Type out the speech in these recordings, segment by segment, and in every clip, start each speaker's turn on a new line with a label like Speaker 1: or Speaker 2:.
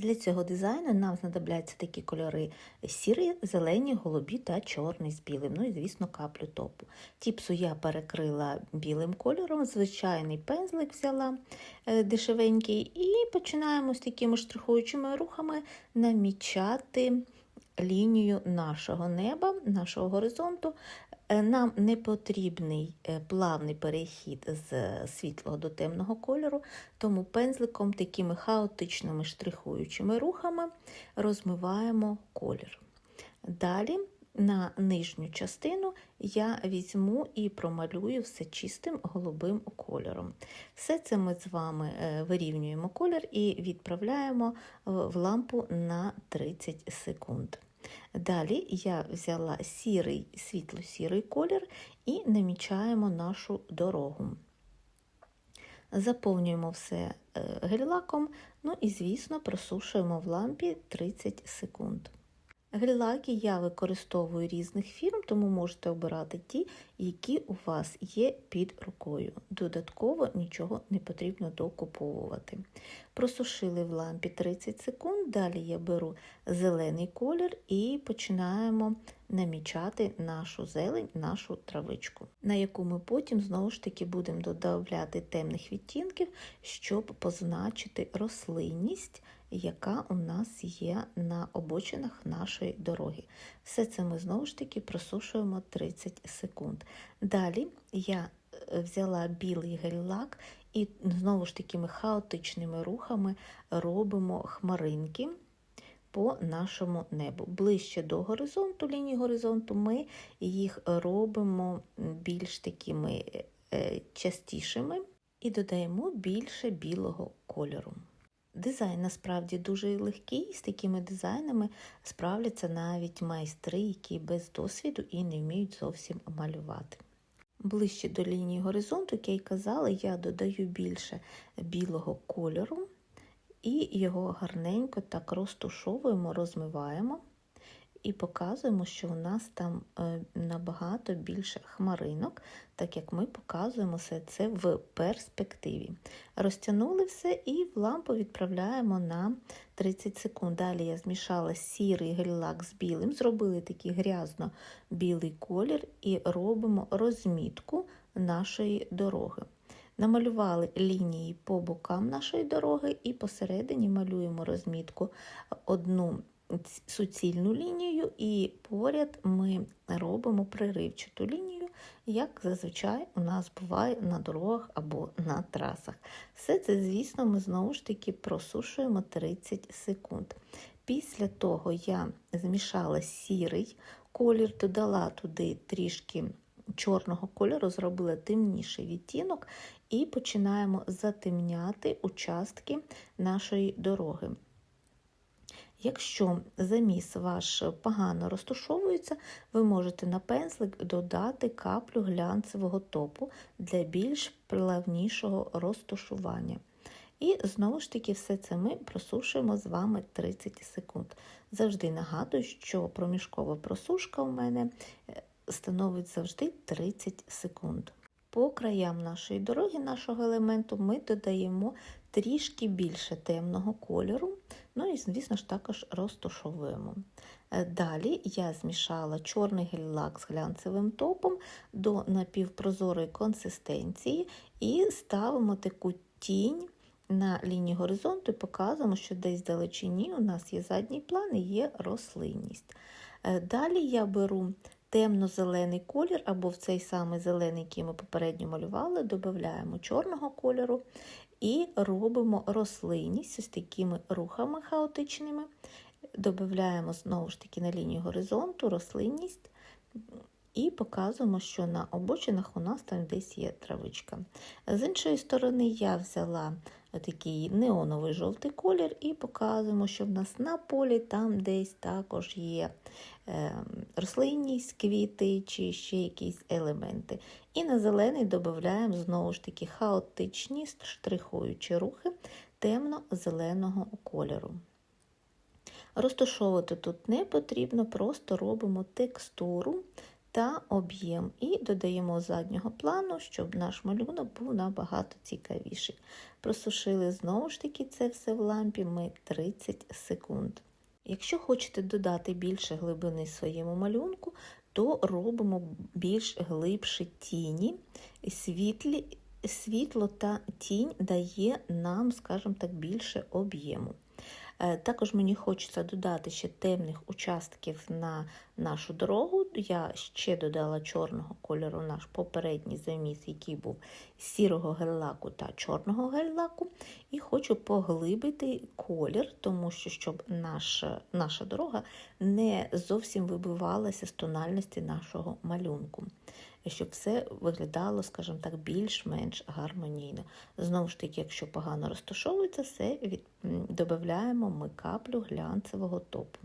Speaker 1: Для цього дизайну нам знадобляться такі кольори сірі, зелені, голубі та чорний з білим. Ну і, звісно, каплю топу. Тіпсу я перекрила білим кольором, звичайний пензлик взяла е, дешевенький, і починаємо з такими штрихуючими рухами намічати лінію нашого неба, нашого горизонту. Е, Нам не потрібний е, плавний перехід з світлого до темного кольору, тому пензликом такими хаотичними штрихуючими рухами розмиваємо колір. Далі на нижню частину я візьму і промалюю все чистим голубим кольором. Все це ми з вами е, вирівнюємо колір і відправляємо в лампу на 30 секунд. Далі я взяла сірий, світло-сірий колір і намічаємо нашу дорогу. Заповнюємо все е, гель-лаком, ну і, звісно, просушуємо в лампі 30 секунд. Гель-лаки я використовую різних фірм, тому можете обирати ті, які у вас є під рукою. Додатково нічого не потрібно докуповувати. Просушили в лампі 30 секунд, далі я беру зелений колір і починаємо намічати нашу зелень, нашу травичку, на яку ми потім знову ж таки будемо додавати темних відтінків, щоб позначити рослинність яка у нас є на обочинах нашої дороги. Все це ми знову ж таки просушуємо 30 секунд. Далі я взяла білий гель-лак і знову ж такими хаотичними рухами робимо хмаринки по нашому небу. Ближче до горизонту, лінії горизонту, ми їх робимо більш такими е, частішими і додаємо більше білого кольору. Дизайн насправді дуже легкий, з такими дизайнами справляться навіть майстри, які без досвіду і не вміють зовсім малювати. Ближче до лінії горизонту, як я й казала, я додаю більше білого кольору і його гарненько так розтушовуємо, розмиваємо і показуємо, що у нас там е, набагато більше хмаринок, так як ми показуємо все це в перспективі. Розтягнули все і в лампу відправляємо на 30 секунд. Далі я змішала сірий гель-лак з білим, зробили такий грязно-білий колір і робимо розмітку нашої дороги. Намалювали лінії по бокам нашої дороги і посередині малюємо розмітку одну суцільну лінію, і поряд ми робимо приривчату лінію, як зазвичай у нас буває на дорогах або на трасах. Все це, звісно, ми знову ж таки просушуємо 30 секунд. Після того я змішала сірий колір, додала туди трішки чорного кольору, зробила темніший відтінок, і починаємо затемняти участки нашої дороги. Якщо заміс ваш погано розташовується, ви можете на пензлик додати каплю глянцевого топу для більш плавнішого розташування. І знову ж таки, все це ми просушуємо з вами 30 секунд. Завжди нагадую, що проміжкова просушка у мене е, становить завжди 30 секунд. По краям нашої дороги, нашого елементу, ми додаємо трішки більше темного кольору, ну і, звісно ж, також розташовуємо. Е, далі я змішала чорний гель-лак з глянцевим топом до напівпрозорої консистенції і ставимо таку тінь на лінії горизонту і показуємо, що десь далечині у нас є задній план і є рослинність. Е, далі я беру темно-зелений колір, або в цей самий зелений, який ми попередньо малювали, додаємо чорного кольору і робимо рослинність з такими рухами хаотичними. Додаємо знову ж таки на лінію горизонту рослинність і показуємо, що на обочинах у нас там десь є травичка. З іншої сторони, я взяла такий неоновий жовтий колір і показуємо, що в нас на полі там десь також є е, рослинність, квіти чи ще якісь елементи. І на зелений додаємо знову ж таки хаотичні штрихуючі рухи темно-зеленого кольору. Розташовувати тут не потрібно, просто робимо текстуру та об'єм. І додаємо заднього плану, щоб наш малюнок був набагато цікавіший. Просушили знову ж таки це все в лампі ми 30 секунд. Якщо хочете додати більше глибини своєму малюнку, то робимо більш глибші тіні, світлі, світло та тінь дає нам, скажімо так, більше об'єму. Е, Також мені хочеться додати ще темних участків на нашу дорогу. Я ще додала чорного кольору наш попередній заміс, який був сірого гель-лаку та чорного гель-лаку. І хочу поглибити колір, тому що щоб наша, наша дорога не зовсім вибивалася з тональності нашого малюнку. Щоб все виглядало, скажімо так, більш-менш гармонійно. Знову ж таки, якщо погано розташовується, все від... додаємо ми каплю глянцевого топу.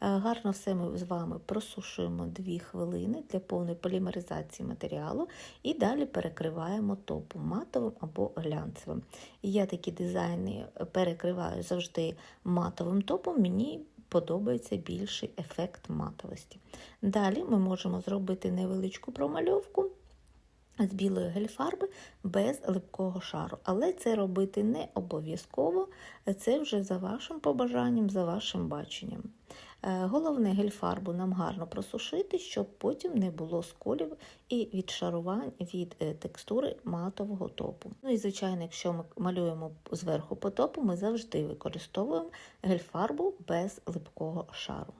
Speaker 1: Е, Гарно все ми з вами просушуємо 2 хвилини для повної полімеризації матеріалу і далі перекриваємо топом матовим або глянцевим. Я такі дизайни перекриваю завжди матовим топом, мені подобається більший ефект матовості. Далі ми можемо зробити невеличку промальовку з білої гельфарби без липкого шару. Але це робити не обов'язково, це вже за вашим побажанням, за вашим баченням. Е, Головне гельфарбу нам гарно просушити, щоб потім не було сколів і відшарувань від е, текстури матового топу. Ну і звичайно, якщо ми малюємо зверху по топу, ми завжди використовуємо гельфарбу без липкого шару.